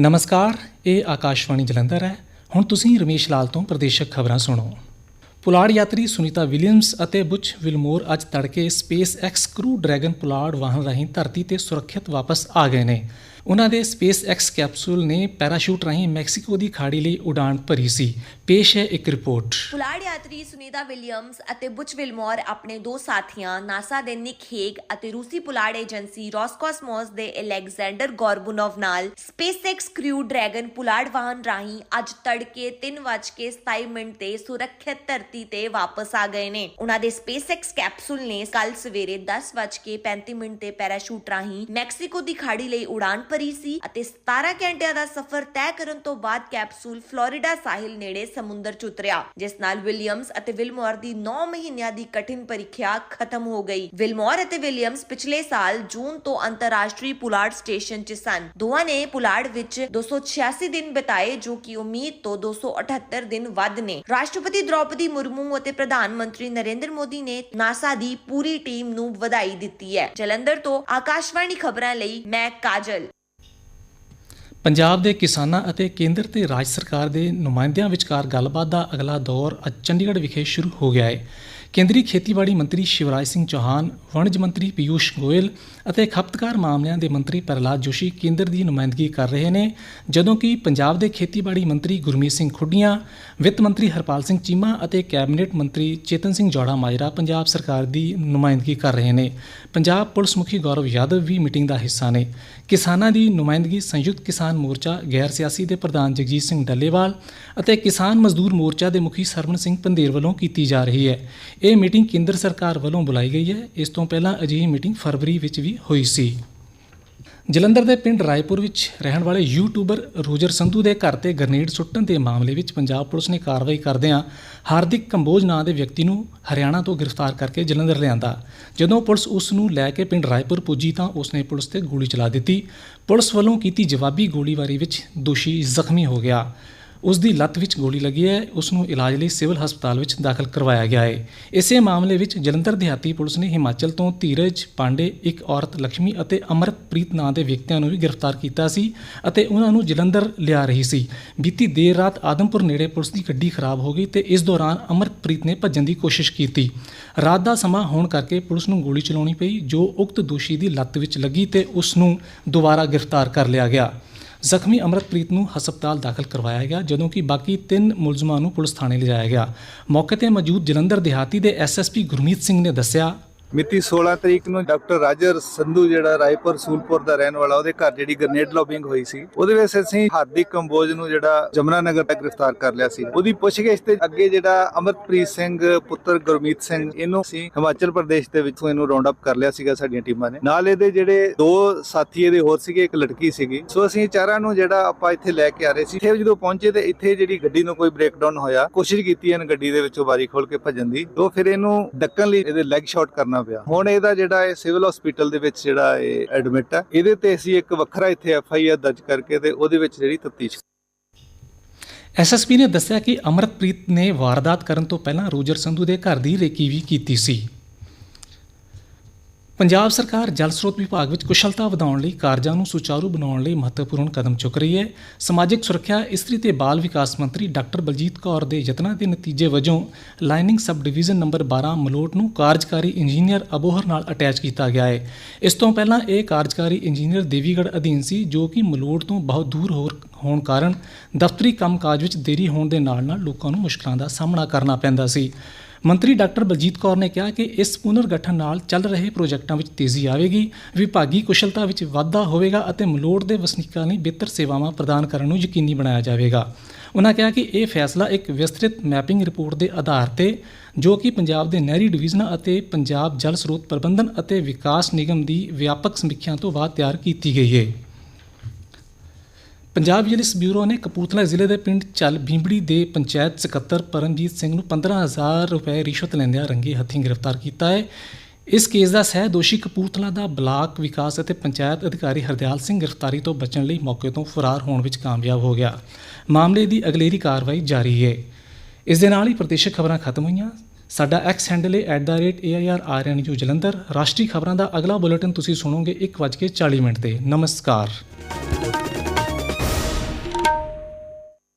ਨਮਸਕਾਰ, ਇਹ ਆਕਾਸ਼ਵਾਣੀ ਜਲੰਧਰ ਹੈ। ਹੁਣ ਤੁਸੀਂ ਰਮੇਸ਼ ਲਾਲ ਤੋਂ ਪ੍ਰਦੇਸ਼ਕ ਖਬਰਾਂ ਸੁਣੋ। ਪੁਲਾੜ ਯਾਤਰੀ ਸੁਨੀਤਾ ਵਿਲੀਅਮਸ ਅਤੇ ਬੁਚ ਵਿਲਮੋਰ ਅੱਜ ਤੜਕੇ ਸਪੇਸ ਐਕਸ ਕਰੂ ਡਰੈਗਨ ਪੁਲਾੜ ਵਾਹਨ ਰਾਹੀਂ ਧਰਤੀ ਤੇ ਸੁਰੱਖਿਅਤ ਵਾਪਸ ਆ ਗਏ ਨੇ। ਉਹਨਾਂ ਦੇ ਸਪੇਸ ਐਕਸ ਕੈਪਸੂਲ ਨੇ ਪੈਰਾਸ਼ੂਟ ਰਾਹੀਂ ਮੈਕਸੀਕੋ ਦੀ ਖਾੜੀ ਲਈ ਉਡਾਨ ਭਰੀ ਸੀ। ਪੇਸ਼ ਹੈ ਇੱਕ ਰਿਪੋਰਟ। ਪੁਲਾੜ ਯਾਤਰੀ ਸੁਨੀਤਾ ਵਿਲੀਅਮਸ ਅਤੇ ਬੁਚ ਵਿਲਮੋਰ ਆਪਣੇ ਦੋ ਸਾਥੀਆਂ, ਨਾਸਾ ਦੇ ਨਿਕ ਹੇਗ ਅਤੇ ਰੂਸੀ ਪੁਲਾੜ ਏਜੰਸੀ ਰੋਸਕੋਸਮੋਸ ਦੇ ਅਲੈਗਜ਼ੈਂਡਰ ਗੋਰਬੁਨੋਵ ਨਾਲ ਸਪੇਸਐਕਸ ਕ੍ਰਿਊ ਡਰੈਗਨ ਪੁਲਾੜ ਵਾਹਨ ਰਾਹੀਂ ਅੱਜ ਤੜਕੇ 3:27 ਮਿੰਟ ਤੇ ਸੁਰੱਖਿਅਤ ਧਰਤੀ ਤੇ ਵਾਪਸ ਆ ਗਏ ਨੇ। ਉਹਨਾਂ ਦੇ ਸਪੇਸਐਕਸ ਕੈਪਸੂਲ ਨੇ ਕੱਲ ਸਵੇਰੇ 10:35 ਮਿੰਟ ਤੇ ਪੈਰਾਸ਼ੂਟ ਰਾਹੀਂ ਮੈਕਸੀਕੋ ਦੀ ਖਾੜੀ ਲਈ ਉਡਾਨ ਭਰੀ ਸੀ ਅਤੇ 17 ਘੰਟਿਆਂ ਦਾ ਸਫ਼ਰ ਤੈਅ ਕਰਨ ਤੋਂ ਬਾਅਦ ਕੈਪਸੂਲ ਫਲੋਰੀਡਾ ਸਾਹਿਲ ਨੇੜੇ ਸਮੁੰਦਰ ਚ ਉਤਰਿਆ, ਜਿਸ ਨਾਲ ਵਿਲੀਅਮਸ ਅਤੇ ਵਿਲਮੋਰ ਦੀ 9 ਮਹੀਨਿਆਂ ਦੀ ਕਠਿਨ ਪ੍ਰੀਖਿਆ ਖਤਮ ਹੋ ਗਈ। ਵਿਲਮੋਰ ਅਤੇ ਵਿਲੀਅਮਸ ਪਿਛਲੇ ਸਾਲ ਜੂਨ ਤੋਂ ਅੰਤਰਰਾਸ਼ਟਰੀ ਪੁਲਾੜ ਸਟੇਸ਼ਨ 'ਚ ਸਨ। ਦੋਵਾਂ ਨੇ ਪੁਲਾੜ ਵਿੱਚ 286 ਦਿਨ ਬਿਤਾਏ, ਜੋ ਕਿ ਉਮੀਦ ਤੋਂ 278 ਦਿਨ ਵੱਧ ਨੇ। ਰਾਸ਼ਟਰਪਤੀ ਦ੍ਰੌਪਦੀ ਮੁਰਮੂ ਅਤੇ ਪ੍ਰਧਾਨ ਮੰਤਰੀ ਨਰਿੰਦਰ ਮੋਦੀ ਨੇ ਨਾਸਾ ਦੀ ਪੂਰੀ ਟੀਮ ਨੂੰ ਵਧਾਈ ਦਿੱਤੀ ਹੈ। ਜਲੰਧਰ ਤੋਂ ਆਕਾਸ਼ਵਾਣੀ ਖਬਰਾਂ ਲਈ ਮੈਂ ਕਾਜਲ। ਪੰਜਾਬ ਦੇ ਕਿਸਾਨਾਂ ਅਤੇ ਕੇਂਦਰ ਤੇ ਰਾਜ ਸਰਕਾਰ ਦੇ ਨੁਮਾਇੰਦਿਆਂ ਵਿਚਕਾਰ ਗੱਲਬਾਤ ਦਾ ਅਗਲਾ ਦੌਰ ਅੱਜ ਚੰਡੀਗੜ੍ਹ ਵਿਖੇ ਸ਼ੁਰੂ ਹੋ ਗਿਆ ਹੈ। ਕੇਂਦਰੀ ਖੇਤੀਬਾੜੀ ਮੰਤਰੀ ਸ਼ਿਵਰਾਜ ਸਿੰਘ ਚੌਹਾਨ, ਵਣਜ ਮੰਤਰੀ ਪਿਊਸ਼ ਗੋਇਲ ਅਤੇ ਖਪਤਕਾਰ ਮਾਮਲਿਆਂ ਦੇ ਮੰਤਰੀ ਪ੍ਰਹਲਾਦ ਜੋਸ਼ੀ ਕੇਂਦਰ ਦੀ ਨੁਮਾਇੰਦਗੀ ਕਰ ਰਹੇ ਨੇ, ਜਦੋਂ ਕਿ ਪੰਜਾਬ ਦੇ ਖੇਤੀਬਾੜੀ ਮੰਤਰੀ ਗੁਰਮੀਤ ਸਿੰਘ ਖੁੱਡੀਆਂ, ਵਿੱਤ ਮੰਤਰੀ ਹਰਪਾਲ ਸਿੰਘ ਚੀਮਾ ਅਤੇ ਕੈਬਨਿਟ ਮੰਤਰੀ ਚੇਤਨ ਸਿੰਘ ਜੋੜਾ ਮਾਜਰਾ ਪੰਜਾਬ ਸਰਕਾਰ ਦੀ ਨੁਮਾਇੰਦਗੀ ਕਰ ਰਹੇ ਨੇ। ਪੰਜਾਬ ਪੁਲਿਸ ਮੁਖੀ ਗੌਰਵ ਯਾਦਵ ਵੀ ਮੀਟਿੰਗ ਦਾ ਹਿੱਸਾ ਨੇ। ਕਿਸਾਨਾਂ ਦੀ ਨੁਮਾਇੰਦਗੀ ਸੰਯੁਕਤ ਕਿਸਾਨ ਮੋਰਚਾ, ਗੈਰ ਸਿਆਸੀ ਦੇ ਪ੍ਰਧਾਨ ਜਗਜੀਤ ਸਿੰਘ ਡੱਲੇਵਾਲ ਅਤੇ ਕਿਸਾਨ ਮਜ਼ਦੂਰ ਮੋਰਚਾ ਦੇ ਮੁਖੀ ਸਰਵਣ ਸਿੰਘ ਪੰਦੇਰ ਵੱਲੋਂ ਕੀਤੀ ਜਾ ਰਹੀ ਹੈ। ਇਹ ਮੀਟਿੰਗ ਕੇਂਦਰ ਸਰਕਾਰ ਵੱਲੋਂ ਬੁਲਾਈ ਗਈ ਹੈ। ਇਸ ਤੋਂ ਪਹਿਲਾਂ ਅਜਿਹੀ ਮੀਟਿੰਗ ਫਰਵਰੀ ਵਿੱਚ ਵੀ ਹੋਈ ਸੀ। ਜਲੰਧਰ ਦੇ ਪਿੰਡ ਰਾਏਪੁਰ ਵਿੱਚ ਰਹਿਣ ਵਾਲੇ ਯੂਟਿਊਬਰ ਰੋਜਰ ਸੰਧੂ ਦੇ ਘਰ ਤੇ ਗ੍ਰਨੇਡ ਸੁੱਟਣ ਦੇ ਮਾਮਲੇ ਵਿੱਚ ਪੰਜਾਬ ਪੁਲਿਸ ਨੇ ਕਾਰਵਾਈ ਕਰਦਿਆਂ ਹਾਰਦਿਕ ਕੰਬੋਜ ਨਾਂ ਦੇ ਵਿਅਕਤੀ ਨੂੰ ਹਰਿਆਣਾ ਤੋਂ ਗ੍ਰਿਫਤਾਰ ਕਰਕੇ ਜਲੰਧਰ ਲਿਆਂਦਾ। ਜਦੋਂ ਪੁਲਿਸ ਉਸ ਨੂੰ ਲੈ ਕੇ ਪਿੰਡ ਰਾਏਪੁਰ ਪੁੱਜੀ ਤਾਂ ਉਸ ਨੇ ਪੁਲਿਸ ਤੇ ਗੋਲੀ ਚਲਾ ਦਿੱਤੀ। ਪੁਲਿਸ ਵੱਲੋਂ ਕੀਤੀ ਜਵਾਬੀ ਗੋਲੀਬਾਰੀ ਵਿੱਚ ਦੋਸ਼ੀ ਜ਼ਖਮੀ ਹੋ ਗਿਆ। ਉਸ ਦੀ ਲੱਤ ਵਿੱਚ ਗੋਲੀ ਲੱਗੀ ਹੈ ਉਸ ਨੂੰ ਇਲਾਜ ਲਈ ਸਿਵਲ ਹਸਪਤਾਲ ਵਿੱਚ ਦਾਖਲ ਕਰਵਾਇਆ ਗਿਆ ਹੈ। ਇਸੇ ਮਾਮਲੇ ਵਿੱਚ ਜਲੰਧਰ ਦਿਹਾਤੀ ਪੁਲਿਸ ਨੇ ਹਿਮਾਚਲ ਤੋਂ ਧੀਰਜ ਪਾਂਡੇ, ਇੱਕ ਔਰਤ ਲక్ష్ਮੀ ਅਤੇ ਅਮਰਪ੍ਰੀਤ ਨਾਂ ਦੇ ਵਿਅਕਤੀਆਂ ਨੂੰ ਵੀ ਗ੍ਰਿਫਤਾਰ ਕੀਤਾ ਸੀ ਅਤੇ ਉਹਨਾਂ ਨੂੰ ਜਲੰਧਰ ਲਿਆ ਰਹੀ ਸੀ। ਬੀਤੀ ਦੇਰ ਰਾਤ ਆਦਮਪੁਰ ਨੇੜੇ ਪੁਲਿਸ ਦੀ ਗੱਡੀ ਖਰਾਬ ਹੋ ਗਈ ਤੇ ਇਸ ਦੌਰਾਨ ਅਮਰਪ੍ਰੀਤ ਨੇ ਭੱਜਣ ਦੀ ਕੋਸ਼ਿਸ਼ ਕੀਤੀ। ਰਾਤ ਦਾ ਸਮਾਂ ਹੋਣ ਕਰਕੇ ਪੁਲਿਸ ਨੂੰ ਗੋਲੀ ਚਲਾਉਣੀ ਪਈ, ਜੋ ਉਕਤ ਦੋਸ਼ੀ ਦੀ ਲੱਤ ਵਿੱਚ ਲੱਗੀ ਤੇ ਉਸ ਨੂੰ ਦੁਬਾਰਾ ਗ੍ਰਿਫਤਾਰ ਕਰ ਲਿਆ ਗਿਆ। ਜ਼ਖਮੀ ਅਮਰਤਪ੍ਰੀਤ ਨੂੰ ਹਸਪਤਾਲ ਦਾਖਲ ਕਰਵਾਇਆ ਗਿਆ, ਜਦੋਂ ਕਿ ਬਾਕੀ ਤਿੰਨ ਮੁਲਜ਼ਮਾਂ ਨੂੰ ਪੁਲਿਸ ਥਾਣੇ ਲਿਜਾਇਆ ਗਿਆ। ਮੌਕੇ ਤੇ ਮੌਜੂਦ ਜਲੰਧਰ ਦਿਹਾਤੀ ਦੇ ਐਸਐਸਪੀ ਗੁਰਮੀਤ ਸਿੰਘ ਨੇ ਦੱਸਿਆ ਮਿਤੀ 16 ਤਰੀਕ ਨੂੰ ਡਾਕਟਰ ਰਾਜਰ ਸੰਧੂ ਜਿਹੜਾ ਰਾਏਪੁਰ ਸੂਲਪੁਰ ਦਾ ਰਹਿਣ ਵਾਲਾ, ਉਹਦੇ ਘਰ ਜਿਹੜੀ ਗ੍ਰਨੇਡ ਲੌਬਿੰਗ ਹੋਈ ਸੀ, ਉਹਦੇ ਵਿੱਚ ਅਸੀਂ ਹਾਰਦਿਕ ਕੰਬੋਜ ਨੂੰ ਜਿਹੜਾ ਜਮਨਾ ਨਗਰ ਤੱਕ ਗ੍ਰਿਫਤਾਰ ਕਰ ਲਿਆ ਸੀ। ਉਹਦੀ ਪੁੱਛਗਿੱਛ ਤੇ ਅੱਗੇ ਜਿਹੜਾ ਅਮਰਪ੍ਰੀਤ ਸਿੰਘ, ਪੁੱਤਰ ਗੁਰਮੀਤ ਸਿੰਘ, ਇਹਨੂੰ ਅਸੀਂ ਹਿਮਾਚਲ ਪ੍ਰਦੇਸ਼ ਦੇ ਵਿੱਚੋਂ ਇਹਨੂੰ ਰਾਉਂਡ ਅਪ ਕਰ ਲਿਆ ਸੀਗਾ ਸਾਡੀਆਂ ਟੀਮਾਂ ਨੇ। ਨਾਲ ਇਹਦੇ ਜਿਹੜੇ ਦੋ ਸਾਥੀ ਇਹਦੇ ਹੋਰ ਸੀਗੇ, ਇੱਕ ਲੜਕੀ ਸੀਗੀ। ਸੋ ਅਸੀਂ ਚਾਰਾਂ ਨੂੰ ਜਿਹੜਾ ਆਪਾਂ ਇੱਥੇ ਲੈ ਕੇ ਆ ਰਹੇ ਸੀ, ਇੱਥੇ ਜਦੋਂ ਪਹੁੰਚੇ ਤੇ ਇੱਥੇ ਜਿਹੜੀ ਗੱਡੀ ਨੂੰ ਕੋਈ ਬ੍ਰੇਕਡਾਊਨ ਹੋਇਆ, ਕੋਸ਼ਿਸ਼ ਕੀਤੀ ਇਹਨ ਗੱਡੀ ਦੇ ਵਿੱਚੋਂ ਬਾਰੀ ਖੋਲ ਕੇ ਭੱਜਣ ਦੀ। ਉਹ ਫਿਰ ਇਹਨੂੰ ਡੱਕਣ ਲਈ ਇਹਦੇ ਲੈਗ ਸ਼ਾਟ ਕਰਨਾ ਪਿਆ। ਹੁਣ ਇਹਦਾ ਜਿਹੜਾ ਇਹ ਸਿਵਲ ਹਸਪੀਟਲ ਦੇ ਵਿੱਚ ਜਿਹੜਾ ਇਹ ਐਡਮਿਟ ਹੈ, ਇਹਦੇ ਤੇ ਅਸੀਂ ਇੱਕ ਵੱਖਰਾ ਇੱਥੇ ਐਫ ਆਈ ਆਰ ਦਰਜ ਕਰਕੇ ਤੇ ਉਹਦੇ ਵਿੱਚ ਜਿਹੜੀ ਤਫਤੀਸ਼ ਐਸਐਸਪੀ ਨੇ ਦੱਸਿਆ ਕਿ ਅਮਰਤਪ੍ਰੀਤ ਨੇ ਵਾਰਦਾਤ ਕਰਨ ਤੋਂ ਪਹਿਲਾਂ ਰੋਜਰ ਸੰਧੂ ਦੇ ਘਰ ਦੀ ਰੇਕੀ ਵੀ ਕੀਤੀ ਸੀ। ਪੰਜਾਬ ਸਰਕਾਰ ਜਲ ਸਰੋਤ ਵਿਭਾਗ ਵਿੱਚ ਕੁਸ਼ਲਤਾ ਵਧਾਉਣ ਲਈ ਕਾਰਜਾਂ ਨੂੰ ਸੁਚਾਰੂ ਬਣਾਉਣ ਲਈ ਮਹੱਤਵਪੂਰਨ ਕਦਮ ਚੁੱਕ ਰਹੀ ਹੈ। ਸਮਾਜਿਕ ਸੁਰੱਖਿਆ ਇਸਤਰੀ ਤੇ ਬਾਲ ਵਿਕਾਸ ਮੰਤਰੀ ਡਾਕਟਰ ਬਲਜੀਤ ਕੌਰ ਦੇ ਯਤਨਾਂ ਦੇ ਨਤੀਜੇ ਵਜੋਂ lining sub division number 12 Malout ਨੂੰ ਕਾਰਜਕਾਰੀ ਇੰਜੀਨੀਅਰ ਅਬੋਹਰ ਨਾਲ ਅਟੈਚ ਕੀਤਾ ਗਿਆ ਹੈ। ਇਸ ਤੋਂ ਪਹਿਲਾਂ ਇਹ ਕਾਰਜਕਾਰੀ ਇੰਜੀਨੀਅਰ ਦੇਵੀਗੜ੍ਹ ਅਧੀਨ ਸੀ, ਜੋ ਕਿ ਮਲੋਟ ਤੋਂ ਬਹੁਤ ਦੂਰ ਹੋਰ ਹੋਣ ਕਾਰਨ ਦਫ਼ਤਰੀ ਕੰਮਕਾਜ ਵਿੱਚ ਦੇਰੀ ਹੋਣ ਦੇ ਨਾਲ ਨਾਲ ਲੋਕਾਂ ਨੂੰ ਮੁਸ਼ਕਲਾਂ ਦਾ ਸਾਹਮਣਾ ਕਰਨਾ ਪੈਂਦਾ ਸੀ। ਮੰਤਰੀ ਡਾਕਟਰ ਬਲਜੀਤ ਕੌਰ ਨੇ ਕਿਹਾ ਕਿ ਇਸ ਪੁਨਰ ਗਠਨ ਨਾਲ ਚੱਲ ਰਹੇ ਪ੍ਰੋਜੈਕਟਾਂ ਵਿੱਚ ਤੇਜ਼ੀ ਆਵੇਗੀ, ਵਿਭਾਗੀ ਕੁਸ਼ਲਤਾ ਵਿੱਚ ਵਾਧਾ ਹੋਵੇਗਾ ਅਤੇ ਮਲੋੜ ਦੇ ਵਸਨੀਕਾਂ ਲਈ ਬਿਹਤਰ ਸੇਵਾਵਾਂ ਪ੍ਰਦਾਨ ਕਰਨ ਨੂੰ ਯਕੀਨੀ ਬਣਾਇਆ ਜਾਵੇਗਾ। ਉਹਨਾਂ ਕਿਹਾ ਕਿ ਇਹ ਫੈਸਲਾ ਇੱਕ ਵਿਸਤ੍ਰਿਤ ਮੈਪਿੰਗ ਰਿਪੋਰਟ ਦੇ ਆਧਾਰ ਤੇ, ਜੋ ਕਿ ਪੰਜਾਬ ਦੇ ਨਹਿਰੀ ਡਿਵੀਜ਼ਨਾਂ ਅਤੇ ਪੰਜਾਬ ਜਲ ਸਰੋਤ ਪ੍ਰਬੰਧਨ ਅਤੇ ਵਿਕਾਸ ਨਿਗਮ ਦੀ ਵਿਆਪਕ ਸਮੀਖਿਆ ਤੋਂ ਬਾਅਦ ਤਿਆਰ ਕੀਤੀ ਗਈ ਹੈ ਪੰਜਾਬ ਪੁਲਿਸ ਬਿਊਰੋ ਨੇ ਕਪੂਰਥਲਾ ਜ਼ਿਲ੍ਹੇ ਦੇ ਪਿੰਡ ਚੱਲ ਭੀਂਬੜੀ ਦੇ ਪੰਚਾਇਤ ਸਕੱਤਰ ਪਰਮਜੀਤ ਸਿੰਘ ਨੂੰ 15000 ਰੁਪਏ ਰਿਸ਼ਵਤ ਲੈਂਦਿਆਂ ਰੰਗੇ ਹੱਥੀਂ ਗ੍ਰਿਫਤਾਰ ਕੀਤਾ ਹੈ। ਇਸ ਕੇਸ ਦਾ ਸਹਿ ਦੋਸ਼ੀ ਕਪੂਰਥਲਾ ਦਾ ਬਲਾਕ ਵਿਕਾਸ ਅਤੇ ਪੰਚਾਇਤ ਅਧਿਕਾਰੀ ਹਰਦਿਆਲ ਸਿੰਘ ਗ੍ਰਿਫਤਾਰੀ ਤੋਂ ਬਚਣ ਲਈ ਮੌਕੇ ਤੋਂ ਫਰਾਰ ਹੋਣ ਵਿੱਚ ਕਾਮਯਾਬ ਹੋ ਗਿਆ। ਮਾਮਲੇ ਦੀ ਅਗਲੇਰੀ ਕਾਰਵਾਈ ਜਾਰੀ ਹੈ। ਇਸ ਦੇ ਨਾਲ ਹੀ ਪ੍ਰਤੀਸ਼ਕ ਖਬਰਾਂ ਖਤਮ ਹੋਈਆਂ। ਸਾਡਾ ਐਕਸ ਹੈਂਡਲ ਹੈ @airrnu ਜਲੰਧਰ। ਰਾਸ਼ਟਰੀ ਖਬਰਾਂ ਦਾ ਅਗਲਾ ਬੁਲੇਟਿਨ ਤੁਸੀਂ ਸੁਣੋਗੇ 1:40 ਮਿੰਟ ਤੇ। ਨਮਸਕਾਰ।